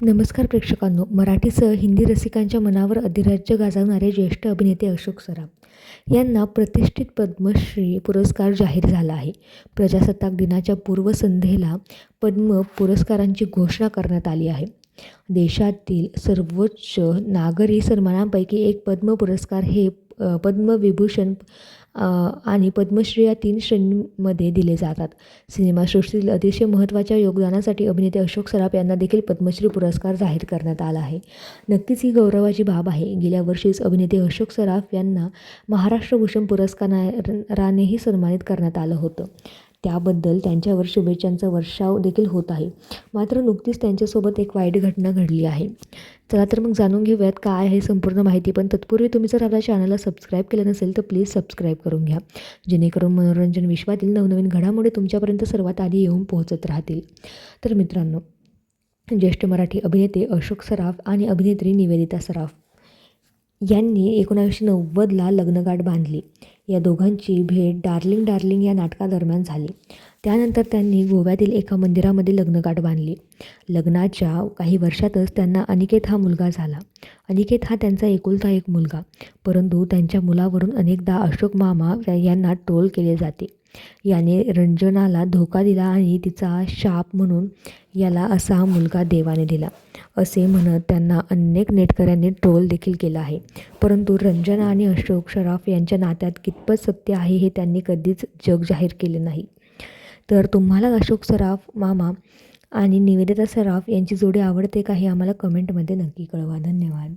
नमस्कार प्रेक्षकांनो. मराठीसह हिंदी रसिकांच्या मनावर अधिराज्य गाजवणारे ज्येष्ठ अभिनेते अशोक सराफ यांना प्रतिष्ठित पद्मश्री पुरस्कार जाहीर झाला आहे. प्रजासत्ताक दिनाच्या पूर्वसंध्येला पद्म पुरस्कारांची घोषणा करण्यात आली आहे. देशातील सर्वोच्च नागरी सन्मानांपैकी एक पद्म पुरस्कार हे पद्मविभूषण आणि पद्मश्री या तीन श्रेणींमध्ये दिले जातात. सिनेमासृष्टीतील अतिशय महत्त्वाच्या योगदानासाठी अभिनेते अशोक सराफ यांना देखील पद्मश्री पुरस्कार जाहीर करण्यात आला आहे. नक्कीच ही गौरवाची बाब आहे. गेल्या वर्षीच अभिनेते अशोक सराफ यांना महाराष्ट्र भूषण पुरस्कारानेही सन्मानित करण्यात आलं होतं. त्याबद्दल त्यांच्यावर शुभेच्छांचा वर्षाव देखील होत आहे. मात्र नुकतीच त्यांच्यासोबत एक वाईट घटना घडली आहे. चला तर मग जाणून घेऊयात काय आहे संपूर्ण माहिती. पण तत्पूर्वी तुम्ही जर आपल्या चॅनलला सबस्क्राईब केलं नसेल तर प्लीज सबस्क्राईब करून घ्या. जेणेकरून मनोरंजन विश्वातील नवनवीन घडामोडी तुमच्यापर्यंत सर्वात आधी येऊन पोहोचत राहतील. तर मित्रांनो ज्येष्ठ मराठी अभिनेते अशोक सराफ आणि अभिनेत्री निवेदिता सराफ यांनी एकोणावीसशे नव्वदला लग्नगाठ बांधली. या दोघांची भेट डार्लिंग डार्लिंग या नाटकादरम्यान झाली. त्यानंतर त्यांनी गोव्यातील एका मंदिरामध्ये लग्नगाठ बांधली. लग्नाच्या काही वर्षातच त्यांना अनिकेत हा मुलगा झाला. अनिकेत हा त्यांचा एकुलता एक मुलगा परंतु त्यांच्या मुलावरून अनेकदा अशोक मामा यांना ट्रोल केले जाते. याने रंजनाला धोका दिला आणि तिचा शाप म्हणून याला असा मुलगा देवाने दिला. असे म्हणत त्यांना अनेक नेटकऱ्यांनी ट्रोल देखील केला आहे. परंतु रंजना आणि अशोक सराफ यांच्या नात्यात कितपत सत्य आहे हे त्यांनी कधीच जग जाहीर केले नाही. तर तुम्हाला अशोक सराफ मामा आणि निवेदिता सराफ यांची जोडी आवडते का हे आम्हाला कमेंटमध्ये नक्की कळवा. धन्यवाद.